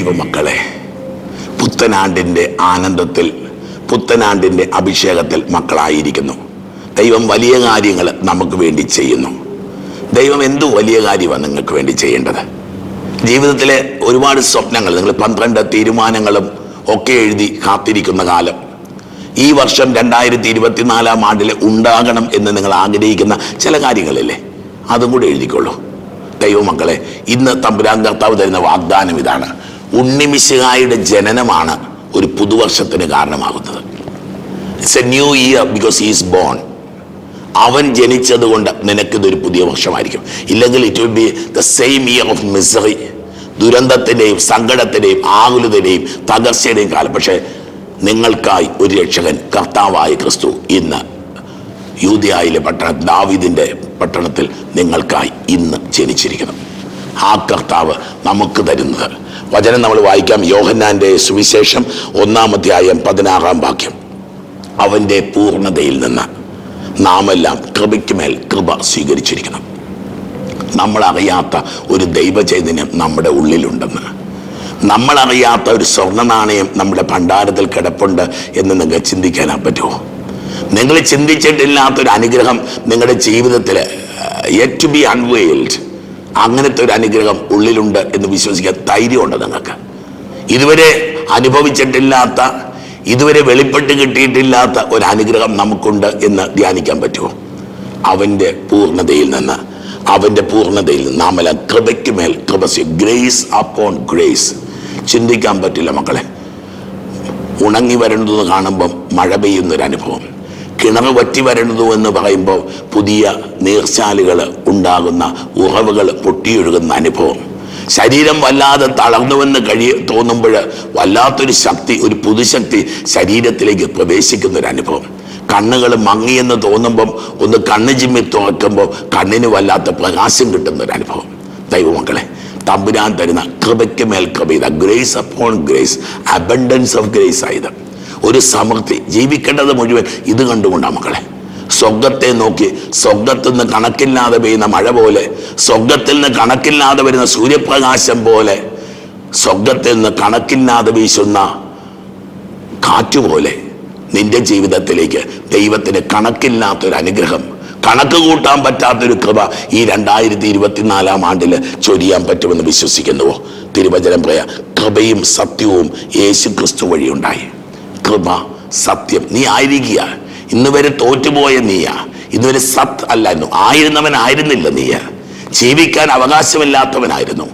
ദൈവമക്കളെ പുത്തനാണ്ടിന്റെ ആനന്ദത്തിൽ പുത്തനാണ്ടിന്റെ അഭിഷേകത്തിൽ മക്കളായിരിക്കുന്നു. ദൈവം വലിയ കാര്യങ്ങൾ നമുക്ക് വേണ്ടി ചെയ്യുന്നു. ദൈവം എന്തു വലിയ കാര്യമാണ് നിങ്ങൾക്ക് വേണ്ടി ചെയ്യേണ്ടത്? ജീവിതത്തിലെ ഒരുപാട് സ്വപ്നങ്ങൾ നിങ്ങൾ പന്ത്രണ്ട് തീരുമാനങ്ങളും ഒക്കെ എഴുതി കാത്തിരിക്കുന്ന കാലം. ഈ വർഷം രണ്ടായിരത്തി ഇരുപത്തിനാലാം ആണ്ടിൽ ഉണ്ടാകണം എന്ന് നിങ്ങൾ ആഗ്രഹിക്കുന്ന ചില കാര്യങ്ങളില്ലേ? അതും കൂടെ എഴുതിക്കൊള്ളൂ. ദൈവമക്കളെ ഇന്ന് തമ്പുരാൻ കർത്താവ് തരുന്ന വാഗ്ദാനം ഇതാണ്. ഉണ്ണിമിശിഹായുടെ ജനനമാണ് ഒരു പുതുവർഷത്തിന് കാരണമാകുന്നത്. It's a new year because is born അവൻ ജനിച്ചത് കൊണ്ട് നിനക്കിതൊരു പുതിയ വർഷമായിരിക്കും. ഇല്ലെങ്കിൽ it will be the same year of misery ദുരന്തത്തിന്റെയും സങ്കടത്തിന്റെയും ആകുലതയുടെയും തകർച്ചയുടെയും കാലം. പക്ഷേ നിങ്ങൾക്കായി ഒരു രക്ഷകൻ കർത്താവായ ക്രിസ്തു ഇന്ന് യൂതിയായിലെ പട്ടണ ദാവിദിന്റെ പട്ടണത്തിൽ നിങ്ങൾക്കായി ഇന്ന് ജനിച്ചിരിക്കണം ആ കർത്താവ് നമുക്ക് തരുന്നത് വചനം നമ്മൾ വായിക്കാം. യോഹന്നാന്റെ സുവിശേഷം ഒന്നാം അധ്യായം പതിനാറാം വാക്യം. അവന്റെ പൂർണതയിൽ നിന്ന് നാമെല്ലാം കൃപയ്ക്ക് മേൽ കൃപ സ്വീകരിച്ചിരിക്കുന്നു നമ്മളറിയാത്ത ഒരു ദൈവചൈതന്യം നമ്മുടെ ഉള്ളിലുണ്ടെന്ന്. നമ്മളറിയാത്ത ഒരു സ്വർണ നാണയം നമ്മുടെ ഭണ്ഡാരത്തിൽ കിടപ്പുണ്ട് എന്ന് നിങ്ങൾക്ക് ചിന്തിക്കാനാ പറ്റുമോ? നിങ്ങൾ ചിന്തിച്ചിട്ടില്ലാത്തൊരു അനുഗ്രഹം നിങ്ങളുടെ ജീവിതത്തിൽ യെറ്റ് ടു ബി അൺവെയിൽഡ് അങ്ങനത്തെ ഒരു അനുഗ്രഹം ഉള്ളിലുണ്ട് എന്ന് വിശ്വസിക്കാൻ ധൈര്യമുണ്ട് നിങ്ങൾക്ക് ഇതുവരെ അനുഭവിച്ചിട്ടില്ലാത്ത ഇതുവരെ വെളിപ്പെട്ട് കിട്ടിയിട്ടില്ലാത്ത ഒരു അനുഗ്രഹം നമുക്കുണ്ട് എന്ന് ധ്യാനിക്കാൻ പറ്റുമോ? അവന്റെ പൂർണതയിൽ നിന്ന് അവന്റെ പൂർണതയിൽ നിന്ന് നാമെല്ലാം കൃപയ്ക്ക് മേൽ കൃപ ഗ്രേസ് അപ്പോൺ ഗ്രേസ്. ചിന്തിക്കാൻ പറ്റില്ല മക്കളെ. ഉണങ്ങി വരുന്നത് കാണുമ്പം മഴ പെയ്യുന്നൊരു അനുഭവം കിണർ വറ്റി വരുന്നതു എന്ന് പറയുമ്പോൾ പുതിയ നീർച്ചാലുകൾ ഉണ്ടാകുന്ന ഉറവുകൾ പൊട്ടിയൊഴുകുന്ന അനുഭവം. ശരീരം വല്ലാതെ തളർന്നുവെന്ന് കഴിയ തോന്നുമ്പോൾ വല്ലാത്തൊരു ശക്തി ഒരു പുതുശക്തി ശരീരത്തിലേക്ക് പ്രവേശിക്കുന്ന ഒരു അനുഭവം. കണ്ണുകൾ മങ്ങിയെന്ന് തോന്നുമ്പം ഒന്ന് കണ്ണ് ചിമ്മി തുറക്കുമ്പോൾ കണ്ണിന് വല്ലാത്ത പ്രകാശം കിട്ടുന്ന ഒരു അനുഭവം. ദൈവമക്കളെ തമ്പുരാൻ തരുന്ന കൃപയ്ക്ക് മേൽ കൃപ grace upon grace abundance of grace ആയത്. ഒരു സമൃദ്ധി ജീവിക്കേണ്ടത് മുഴുവൻ ഇത് കണ്ടുകൊണ്ടാണ് മക്കളെ. സ്വർഗത്തെ നോക്കി സ്വർഗത്തിൽ നിന്ന് കണക്കില്ലാതെ പെയ്യുന്ന മഴ പോലെ സ്വർഗത്തിൽ നിന്ന് കണക്കില്ലാതെ വരുന്ന സൂര്യപ്രകാശം പോലെ സ്വർഗത്തിൽ നിന്ന് കണക്കില്ലാതെ വീശുന്ന കാറ്റുപോലെ നിന്റെ ജീവിതത്തിലേക്ക് ദൈവത്തിന് കണക്കില്ലാത്തൊരു അനുഗ്രഹം കണക്ക് കൂട്ടാൻ പറ്റാത്തൊരു കൃപ ഈ രണ്ടായിരത്തി ഇരുപത്തിനാലാം ആണ്ടിൽ ചൊരിയാൻ പറ്റുമെന്ന് വിശ്വസിക്കുന്നുവോ? തിരുവചനം പ്രയ കൃപയും സത്യവും യേശു ക്രിസ്തു വഴി ഉണ്ടായി കൃപ സത്യം. നീ ആയിരിക്കുക. ഇന്ന് വരെ തോറ്റുപോയ നീയാ. ഇന്നുവരെ സത് ആയിരുന്നവൻ ആയിരുന്നില്ല നീയ. ജീവിക്കാൻ അവകാശമില്ലാത്തവനായിരുന്നു.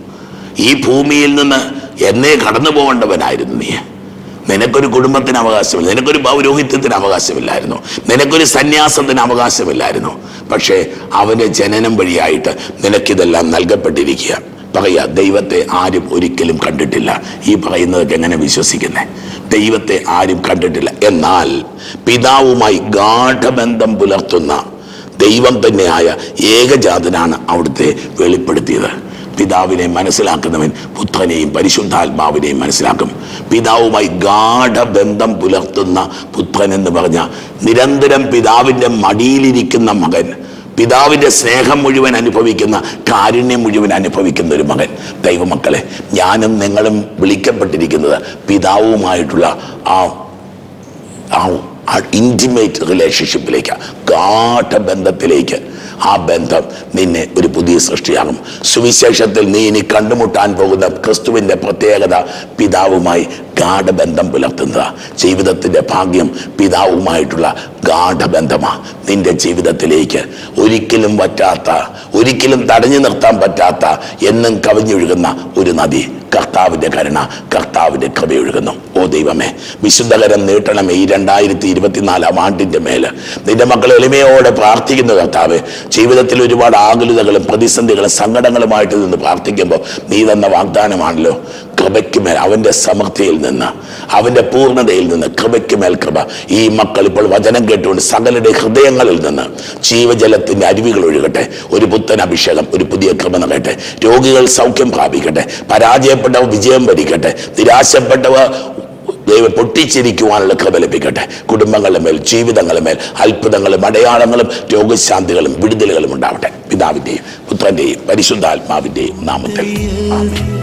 ഈ ഭൂമിയിൽ നിന്ന് എന്നെ കടന്നു പോകേണ്ടവനായിരുന്നു നീ നിനക്കൊരു കുടുംബത്തിന് അവകാശമില്ല. നിനക്കൊരു പൗരോഹിത്യത്തിന് അവകാശമില്ലായിരുന്നു. നിനക്കൊരു സന്യാസത്തിന് അവകാശമില്ലായിരുന്നു. പക്ഷേ അവന്റെ ജനനം വഴിയായിട്ട് നിനക്കിതെല്ലാം നൽകപ്പെട്ടിരിക്കുക. പറയാ ദൈവത്തെ ആരും ഒരിക്കലും കണ്ടിട്ടില്ല. ഈ പറയുന്നതൊക്കെ എങ്ങനെ വിശ്വസിക്കുന്നേ? ദൈവത്തെ ആരും കണ്ടിട്ടില്ല. എന്നാൽ പിതാവുമായി ഗാഠബന്ധം പുലർത്തുന്ന ദൈവം തന്നെയായ ഏകജാതനാണ് അവിടുത്തെ വെളിപ്പെടുത്തിയത്. പിതാവിനെ മനസ്സിലാക്കുന്നവൻ പുത്രനെയും പരിശുദ്ധാത്മാവിനെയും മനസ്സിലാക്കും. പിതാവുമായി ഗാഠബന്ധം പുലർത്തുന്ന പുത്രൻ എന്ന് പറഞ്ഞ നിരന്തരം പിതാവിന്റെ മടിയിലിരിക്കുന്ന മകൻ. പിതാവിന്റെ സ്നേഹം മുഴുവൻ അനുഭവിക്കുന്ന കാരുണ്യം മുഴുവൻ അനുഭവിക്കുന്ന ഒരു മകൻ. ദൈവമക്കളെ ഞാനും നിങ്ങളും വിളിക്കപ്പെട്ടിരിക്കുന്നത് പിതാവുമായിട്ടുള്ള ആ ആ ഇന്റിമേറ്റ് റിലേഷൻഷിപ്പിലേക്ക് ഗാഠ ബന്ധത്തിലേക്ക്. ആ ബന്ധം നിന്നെ ഒരു പുതിയ സൃഷ്ടിയാകും. സുവിശേഷത്തിൽ നീ ഇനി കണ്ടുമുട്ടാൻ പോകുന്ന ക്രിസ്തുവിന്റെ പ്രത്യേകത പിതാവുമായി ഗാഠബന്ധം പുലർത്തുന്നത്. ജീവിതത്തിന്റെ ഭാഗ്യം പിതാവുമായിട്ടുള്ള ഗാഠബന്ധമാണ് നിന്റെ ജീവിതത്തിലേക്ക് ഒരിക്കലും പറ്റാത്ത ഒരിക്കലും തടഞ്ഞു നിർത്താൻ പറ്റാത്ത എന്നും കവിഞ്ഞൊഴുകുന്ന ഒരു നദി കർത്താവിന്റെ കരുണ കർത്താവിന്റെ കൃപയൊഴുകുന്നു ഓ ദൈവമേ വിശുദ്ധകരം നീട്ടണമേ ഈ രണ്ടായിരത്തി ഇരുപത്തിനാലാം ആണ്ടിന്റെ മേൽ. നിന്റെ മക്കൾ എളിമയോടെ പ്രാർത്ഥിക്കുന്ന കർത്താവ്. ജീവിതത്തിൽ ഒരുപാട് ആകുലതകളും പ്രതിസന്ധികളും സങ്കടങ്ങളുമായിട്ട് നിന്ന് പ്രാർത്ഥിക്കുമ്പോൾ നീ തന്ന വാഗ്ദാനമാണല്ലോ. കൃപയ്ക്ക് മേൽ അവന്റെ സമൃദ്ധിയിൽ നിന്ന് അവന്റെ പൂർണതയിൽ നിന്ന് കൃപയ്ക്ക് മേൽ കൃപ. ഈ മക്കൾ ഇപ്പോൾ വചനം കേട്ടുകൊണ്ട് സകലരുടെ ഹൃദയങ്ങളിൽ നിന്ന് ജീവജലത്തിന്റെ അരുവികൾ ഒഴുകട്ടെ. ഒരു പുത്തൻ അഭിഷേകം ഒരു പുതിയ കൃപ നൽകട്ടെ രോഗികൾ സൗഖ്യം പ്രാപിക്കട്ടെ. പരാജയപ്പെട്ടവ വിജയം വരിക്കട്ടെ. നിരാശപ്പെട്ടവ ദൈവം പൊട്ടിച്ചിരിക്കുവാനുള്ള കൃപ ലഭിക്കട്ടെ. കുടുംബങ്ങളുടെ മേൽ ജീവിതങ്ങളുടെ മേൽ അത്ഭുതങ്ങളും അടയാളങ്ങളും രോഗശാന്തികളും വിടുതലുകളും ഉണ്ടാവട്ടെ. പിതാവിന്റെയും പുത്രന്റെയും പരിശുദ്ധാത്മാവിന്റെയും നാമത്തിൽ. ആമേൻ.